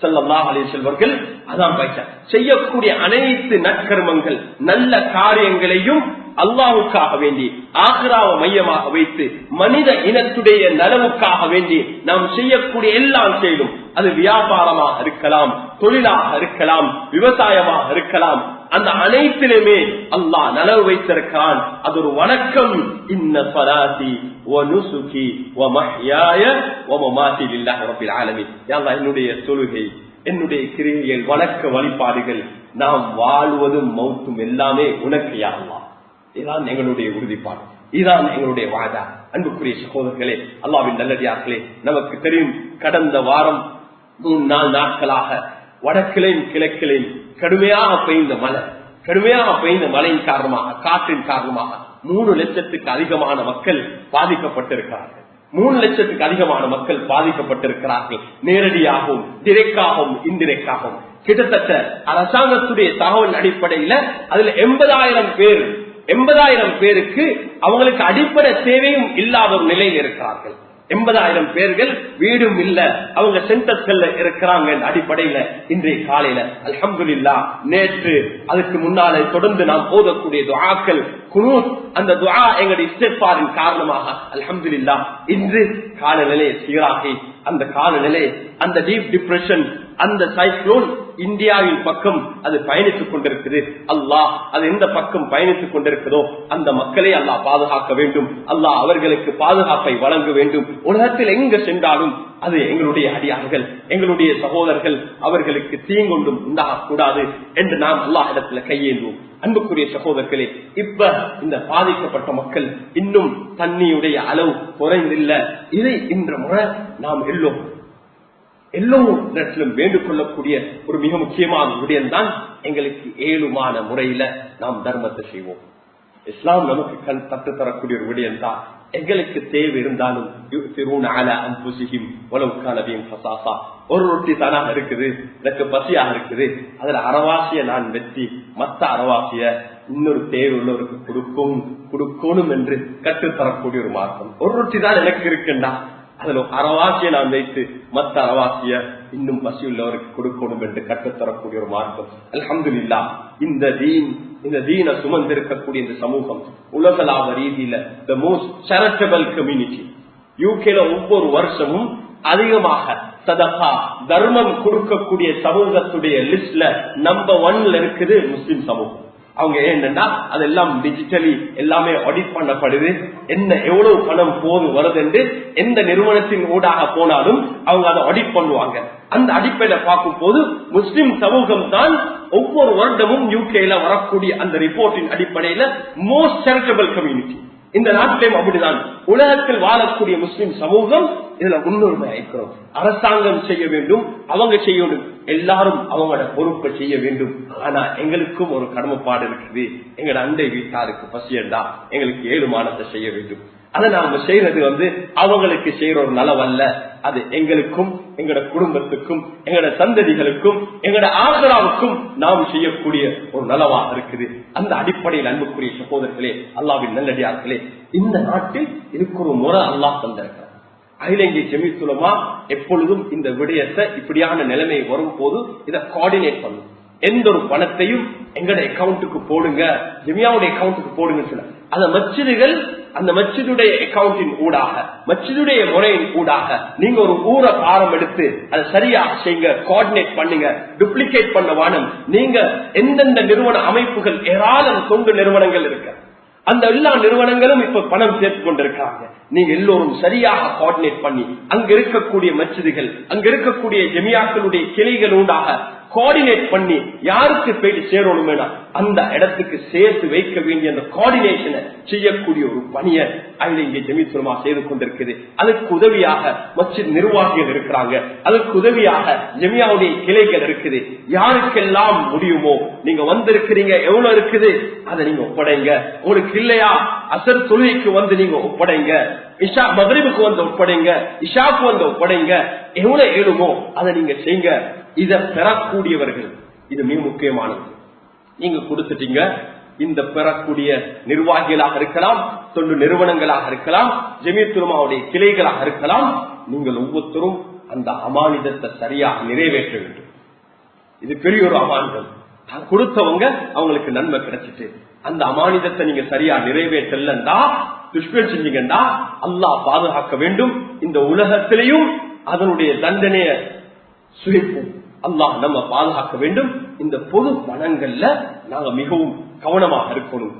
ஸல்லல்லாஹு அலைஹி செல்வர்கள் அதான் வைத்தார் செய்யக்கூடிய அனைத்து நற்கர்மங்கள் நல்ல காரியங்களையும் அல்லாவுக்காக வேண்டி ஆக்ராவ மையமாக வைத்து மனித இனத்துடைய நலவுக்காக வேண்டி நாம் செய்யக்கூடிய எல்லாம் செய்யும் அது வியாபாரமாக இருக்கலாம் தொழிலாக இருக்கலாம் விவசாயமாக இருக்கலாம் அந்த அனைத்திலுமே அல்லாஹ் நலவு வைத்திருக்கிறான். அது ஒரு வணக்கம். இன்ன பராசி வனுசுகி வமஹ்யாய வமமாதி லில்லாஹி ரப்பில் ஆலமீன். யா என்னுடைய தொழுகை என்னுடைய கிரியைகள் வணக்க வழிபாடுகள் நாம் வாழ்வதும் மௌத்தும் எல்லாமே உனக்கு யா இதுதான் எங்களுடைய உறுதிப்பாடு. இதுதான் எங்களுடைய வாதா. அன்புக்குரிய சகோதரர்களே அல்லாவின் நல்லடியார்களே நமக்கு தெரியும் கடந்த வாரம் மூணு நாலு நாட்களாக வடக்கிலையும் கிழக்கிலையும் கடுமையாக பெய்ந்த மழை கடுமையாக பெய்ந்த மழையின் காரணமாக காற்றின் காரணமாக மூணு லட்சத்துக்கு அதிகமான மக்கள் பாதிக்கப்பட்டிருக்கிறார்கள். மூணு லட்சத்துக்கு அதிகமான மக்கள் பாதிக்கப்பட்டிருக்கிறார்கள். நேரடியாகவும் டிரெக்டாகவும் இன்டிரெக்டாகவும் கிட்டத்தட்ட அரசாங்கத்துடைய தகவல் அடிப்படையில அதுல எண்பதாயிரம் பேர் எண்பதாயிரம் பேருக்கு அவங்களுக்கு அடிப்படை தேவையும் இல்லாத ஒரு நிலையில் இருக்கிறார்கள். எண்பதாயிரம் பேர்கள் வீடும் இல்ல. அவங்க சென்டர்ஸ்ல இருக்கிறாங்க அடிப்படையில இன்றைய காலையில. அல்ஹம்துலில்லா நேற்று அதுக்கு முன்னாலே தொடர்ந்து நாம் போதக்கூடிய துவாக்கள் குனூத் அந்த துவா எங்களுடைய இஸ்திஃபாரின் காரணமாக. அல்ஹம்துலில்லா இன்று காலநிலையை சீராகி அந்த காலநிலை அந்த டீப் டிப்ரெஷன் அந்த சைக்ளோன் இந்தியாவின் பக்கம் அது பயணித்துக் கொண்டிருக்குது. அல்லாஹ் அது எந்த பக்கம் பயணித்துக் கொண்டிருக்கிறதோ அந்த மக்களை அல்லாஹ் பாதுகாக்க வேண்டும். அல்லாஹ் அவர்களுக்கு பாதுகாப்பை வழங்க வேண்டும். உலகத்தில் எங்கு சென்றாலும் அது எங்களுடைய அடியார்கள் எங்களுடைய சகோதரர்கள் அவர்களுக்கு தீங்கொண்டும் உண்டாகக்கூடாது என்று நாம் அல்லாஹ் இடத்துல கையேந்துவோம். அன்புக்குரிய சகோதரர்களே இப்ப இந்த பாதிக்கப்பட்ட மக்கள் இன்னும் தண்ணியுடைய அளவு குறைந்தில்லை. இதை இன்று முறை நாம் எல்லோரும் எல்லோரிடத்திலும் வேண்டுக் கொள்ளக்கூடிய ஒரு மிக முக்கியமான விடயம் தான் எங்களுக்கு ஏழுமான முறையில நாம் தர்மத்தை செய்வோம். இஸ்லாம் நமக்கு கண் தட்டு தரக்கூடிய ஒரு விடயம் தான் எங்களுக்கு தேவை இருந்தாலும் ஒரு ரொட்டி தானாக இருக்குது எனக்கு பசியாக இருக்குது. அதுல அறவாசிய நான் வெற்றி மத்த அறவாசிய இன்னொரு தேவை உள்ளவருக்கு கொடுக்கும் கொடுக்கணும் என்று கற்றுத்தரக்கூடிய ஒரு மார்க்கம். ஒரு ரொட்டி தான் எனக்கு இருக்குண்டா. அதில் அறவாசியை நான் வைத்து மற்ற அறவாசிய இன்னும் பசி உள்ளவருக்கு கொடுக்கணும் என்று கற்றுத்தரக்கூடிய ஒரு மார்க்கம். அலமது இல்லா இந்த தீன் இந்த தீனை சுமந்திருக்கக்கூடிய இந்த சமூகம் உலகளாவ ரீதியில த மோஸ்ட் சேரிட்டபிள் கம்யூனிட்டி யூகேல ஒவ்வொரு வருஷமும் அதிகமாக சதகா தர்மம் கொடுக்கக்கூடிய சமூகத்துடைய லிஸ்ட்ல நம்பர் ஒன்ல இருக்குது முஸ்லிம் சமூகம். அவங்க ஏன்னா அதெல்லாம் டிஜிட்டலி எல்லாமே ஆடிட் பண்ணப்படுது. என்ன எவ்வளவு பணம் போது வருது என்று எந்த நிறுவனத்தின் ஊடாக போனாலும் அவங்க அதை ஆடிட் பண்ணுவாங்க. அந்த அடிப்படையில பார்க்கும் போது முஸ்லிம் சமூகம் தான் ஒவ்வொரு வருடமும் யூகேல வரக்கூடிய அந்த ரிப்போர்ட்டின் அடிப்படையில மோஸ்ட் சேரிட்டபிள் கம்யூனிட்டி இந்த நாட்டிலையும் அப்படிதான். உலகத்தில் வாழக்கூடிய முஸ்லிம் சமூகம் இதுல முன்னுரிமை அளிக்கிறோம். அரசாங்கம் செய்ய வேண்டும் அவங்க செய்ய வேண்டும். எல்லாரும் அவங்களோட பொறுப்பை செய்ய வேண்டும். ஆனா எங்களுக்கும் ஒரு கடமைப்பாடு இருக்குது. எங்களோட அண்டை வீட்டாருக்கு பசியண்டா எங்களுக்கு ஏழுமானத்தை செய்ய வேண்டும். அதை நாம செய்யறது வந்து அவங்களுக்கு செய்யற ஒரு நலவல்ல அது எங்களுக்கும் எங்களோட குடும்பத்துக்கும் எங்களோட சந்ததிகளுக்கும் எங்களோட ஆதரவுக்கும் நாம் செய்யக்கூடிய ஒரு நலவாக இருக்குது. அந்த அடிப்படையில் அன்புக்குரிய சகோதரர்களே அல்லாவின் நல்லடியார்களே இந்த நாட்டில் இதுக்கு ஒரு முறை அல்லாஹ் தந்திருக்கிறார் அகிலங்கை ஜெமித்துலமா எப்பொழுதும் இந்த விடயத்தை இப்படியான நிலைமை வரும் போது இதை கோஆர்டினேட் பண்ணும் எந்த ஒரு பணத்தையும் எங்கட அக்கௌண்ட்டுக்கு போடுங்க. ஜெமியாவுடைய அக்கௌண்ட்டுக்கு போடுங்கன்னு சொல்ல அந்த மச்சிதுகள் அந்த மச்சிதுடைய அக்கௌண்டின் ஊடாக மச்சிதுடைய முறையின் ஊடாக நீங்க ஒரு ஊரை பாரம் எடுத்து அதை சரியா செய்யுங்க கோஆர்டினேட் பண்ணுங்க டூப்ளிகேட் பண்ண வானம். நீங்க எந்தெந்த நிறுவன அமைப்புகள் ஏராளம் தொண்டு நிறுவனங்கள் இருக்கு. அந்த எல்லா நிறுவனங்களும் இப்ப பணம் சேர்த்து கொண்டிருக்காங்க நீங்க எல்லோரும் சரியாக கோஆர்டினேட் பண்ணி அங்க இருக்கக்கூடிய மச்சிதுகள் அங்க இருக்கக்கூடிய ஜெமியாக்களுடைய கிளைகள் உண்டாக கோஆர்டினேட் பண்ணி யாருக்கு போயிட்டு சேரணும் அந்த இடத்துக்கு சேர்த்து வைக்க வேண்டிய அந்த கோஆர்டினேஷனை செய்யக்கூடிய ஒரு பணியை அதுல இங்கே ஜெமித்துலமா செய்து கொண்டிருக்குது. அதுக்கு உதவியாக மச்சித் நிர்வாகிகள் இருக்கிறாங்க. அதுக்கு உதவியாக ஜெமியாவுடைய கிளைகள் இருக்குது. யாருக்கெல்லாம் முடியுமோ நீங்க வந்திருக்கிறீங்க எவ்வளவு இருக்குது? அதை நீங்க ஒப்படைங்க. உங்களுக்கு இல்லையா? அசர் தொழுகைக்கு வந்து நீங்க ஒப்படைங்க. இஷா மகரிபுக்கு வந்து ஒப்படைங்க. இஷாக்கு வந்து ஒப்படைங்க. எவ்வளவு ஏழுமோ அதை நீங்க செய்யுங்க இதை பெறக்கூடியவர்கள். இது மிக முக்கியமானது. நீங்க கொடுத்துட்டீங்க இந்த பெறக்கூடிய நிர்வாகிகளாக இருக்கலாம் தொண்டு நிறுவனங்களாக இருக்கலாம் ஜெமியத்துலமாவுடைய கிளைகளாக இருக்கலாம் நீங்கள் ஒவ்வொருத்தரும் அந்த அமானிதத்தை சரியாக நிறைவேற்ற வேண்டும். இது பெரிய ஒரு அமானிதம். கொடுத்தவங்க அவங்களுக்கு நன்மை கிடைச்சிட்டு அந்த அமானிதத்தை நீங்க சரியா நிறைவேற்றலண்டா துஷ்பேர் செஞ்சீங்கண்டா அல்லாஹ் பாதுகாக்க வேண்டும். இந்த உலகத்திலையும் அதனுடைய தண்டனைய சுழிப்போம் அல்லாஹ் நம்ம பாதுகாக்க வேண்டும். இந்த பொது பணங்கள்ல நாங்க மிகவும் கவனமாக இருக்கணும்.